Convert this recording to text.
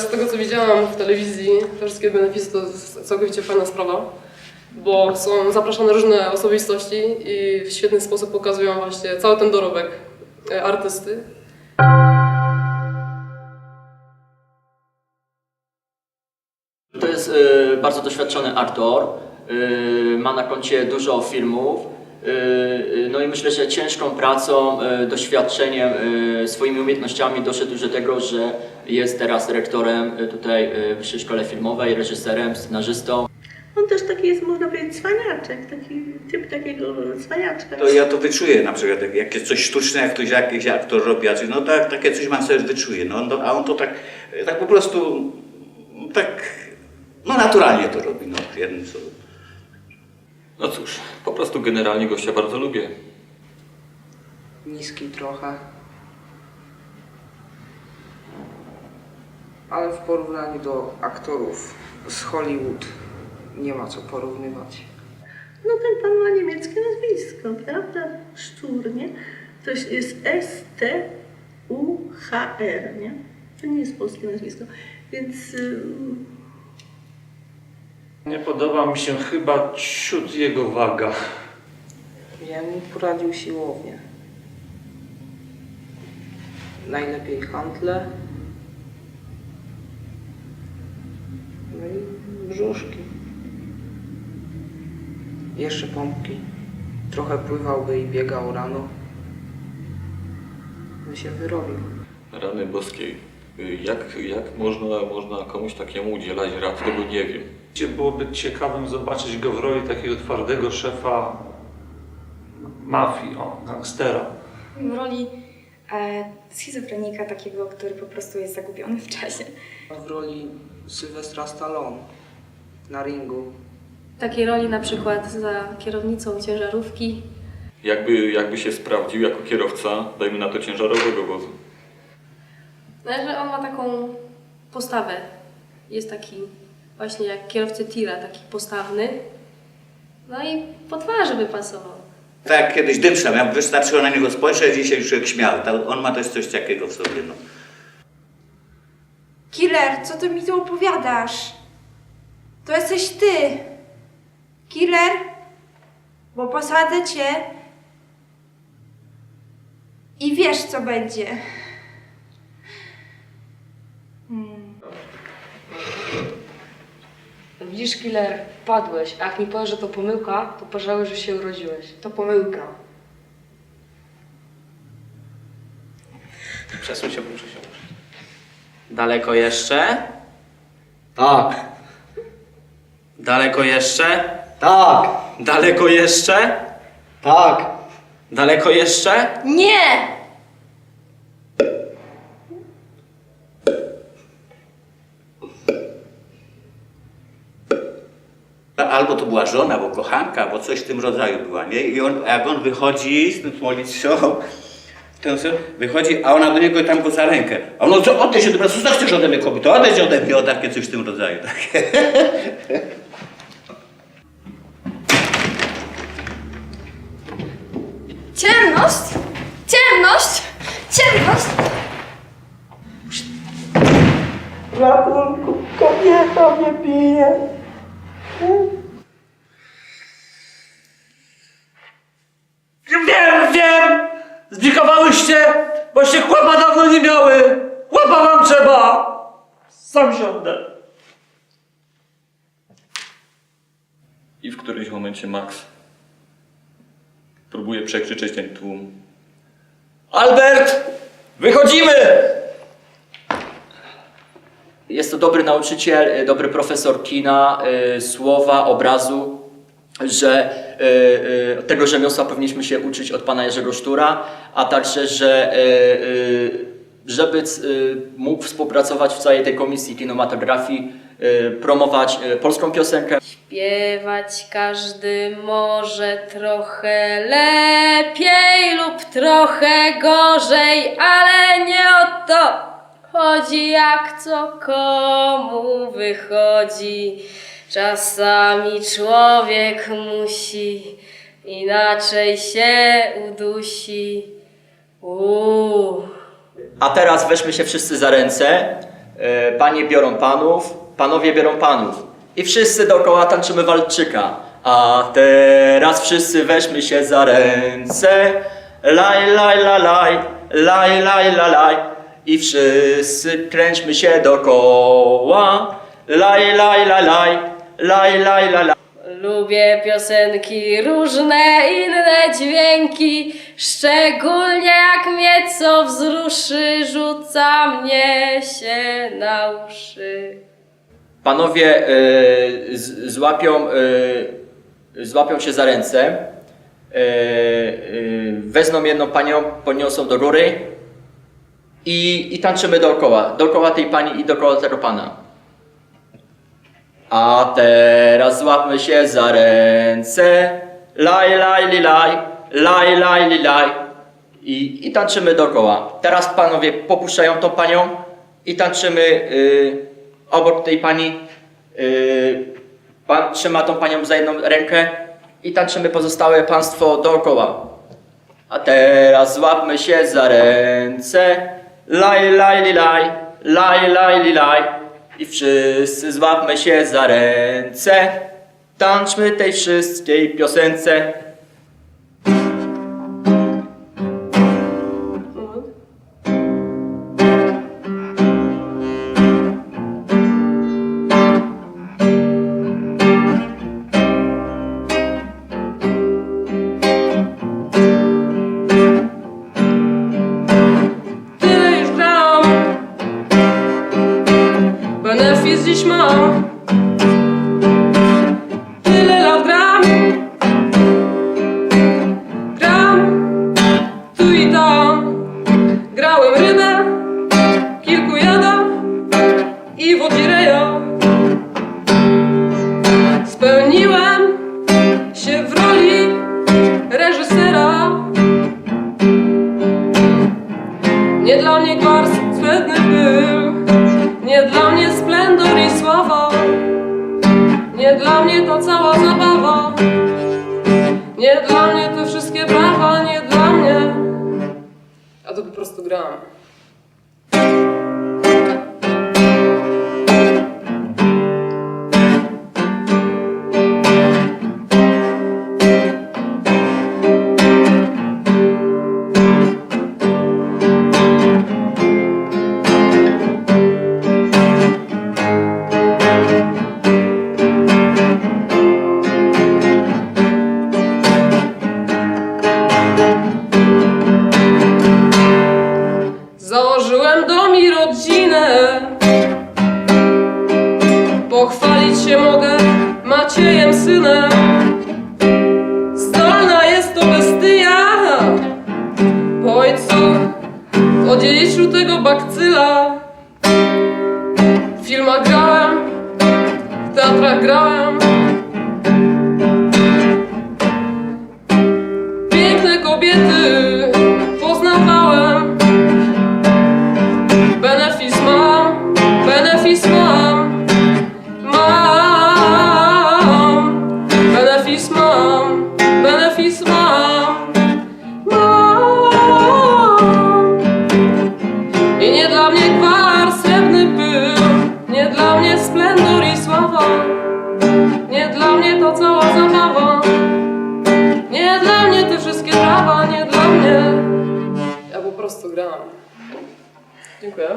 z tego co widziałam w telewizji, te wszystkie beneficje to jest całkowicie fajna sprawa, bo są zapraszane różne osobistości i w świetny sposób pokazują właśnie cały ten dorobek e, artysty. To jest y, bardzo doświadczony aktor, y, ma na koncie dużo filmów. Y, y, No i myślę, że ciężką pracą, y, doświadczeniem, swoimi umiejętnościami doszedł już do tego, że jest teraz dyrektorem y, tutaj w Wyższej Szkole Filmowej, reżyserem, scenarzystą. On też taki jest, można powiedzieć, cwaniaczek, taki typ takiego cwaniaczka. To ja to wyczuję na przykład, jak- jak jest coś sztuczne, jak ktoś jakiś aktor robi, a coś, no tak, takie coś mam sobie wyczuję, no, no, a on to tak, tak po prostu, tak, no naturalnie to robi, no, jednym słowem. No cóż, po prostu generalnie gościa bardzo lubię. niski trochę. Ale w porównaniu do aktorów z Hollywood nie ma co porównywać. No ten pan ma niemieckie nazwisko, prawda? Szczur, nie? To jest S-T-U-H-R, nie? To nie jest polskie nazwisko. Więc ym, Nie podoba mi się chyba ciut jego waga. Ja bym poradził siłownię. Najlepiej handle. No i brzuszki. Jeszcze pompki. Trochę pływałby i biegał rano. By się wyrobił. Rany boskiej. Jak, jak można, można komuś takiemu udzielać rad, tego nie wiem. Byłoby ciekawym zobaczyć go w roli takiego twardego szefa mafii, o, gangstera. w roli e, schizofrenika takiego, który po prostu jest zagubiony w czasie. W roli Sylwestra Stallone na ringu. takiej roli na przykład za kierownicą ciężarówki. Jakby, jakby się sprawdził jako kierowca, dajmy na to ciężarowego wozu. No, że on ma taką postawę. Jest taki właśnie jak kierowcy tira, taki postawny. No i po twarzy by pasował. Tak jak kiedyś Dymsza miał, wystarczyło na niego spojrzeć i się już człowiek śmiał, on ma też coś takiego w sobie, no. Killer, co ty mi tu opowiadasz? To jesteś ty. Killer, bo posadzę cię i wiesz, co będzie. Widzisz, killer, padłeś. A jak mi powiesz, że to pomyłka, to pożałuję, że się urodziłeś. To pomyłka. Przesuń się, muszę się użyć. Daleko jeszcze? Tak. Daleko jeszcze? Tak. Daleko jeszcze? Tak. Daleko jeszcze? Nie! Albo to była żona, albo kochanka, albo coś w tym rodzaju była, nie? I on, jak on wychodzi z tym policją, ten syn wychodzi, a ona do niego tam go za rękę. A on, no co, odejdź się, dobra, co chcesz ode mnie, kobieta, odejdź ode mnie, o takie coś w tym rodzaju. Takie. Ciemność! Ciemność! Ciemność! ratunku, kobieta mnie bije. Wiem, wiem! Zbikowałyście, bo się chłopa dawno nie miały! Chłopa wam trzeba! Sam siądę. I w którymś momencie Max próbuje przekrzyczeć ten tłum. Albert! Wychodzimy! Jest to dobry nauczyciel, y, dobry profesor kina, y, słowa, obrazu, że y, tego rzemiosła powinniśmy się uczyć od pana Jerzego Sztura, a także, że żeby y, mógł współpracować w całej tej komisji kinematografii, y, promować y, polską piosenkę. Śpiewać każdy może trochę lepiej lub trochę gorzej, ale nie o to chodzi, jak co komu wychodzi. Czasami człowiek musi inaczej się udusi. Uuu. A teraz weźmy się wszyscy za ręce E, Panie biorą panów, panowie biorą panów. I wszyscy dookoła tańczymy walczyka. A teraz wszyscy weźmy się za ręce. Laj, laj, la, laj, laj, laj, la, laj. I wszyscy kręćmy się dookoła. Laj, laj, la, laj, laj, laj, la, laj. Lubię piosenki różne, inne dźwięki, szczególnie jak mnie co wzruszy, rzuca mnie się na uszy. Panowie e, z, złapią, e, złapią się za ręce, e, e, wezmą jedną panią, poniosą do góry i, i tańczymy dookoła. Dookoła tej pani i dookoła tego pana. A teraz złapmy się za ręce. Laj, laj, li, laj, laj, laj, li, laj. I, I tańczymy dookoła. Teraz panowie popuszczają tą panią i tańczymy y, obok tej pani. Y, pan trzyma tą panią za jedną rękę i tańczymy pozostałe państwo dookoła. A teraz złapmy się za ręce. Laj, laj, li, laj, laj, laj, li, laj. I wszyscy złapmy się za ręce. Tańczmy tej wszystkiej piosence. To po prostu gram. Prostu gram. Dziękuję.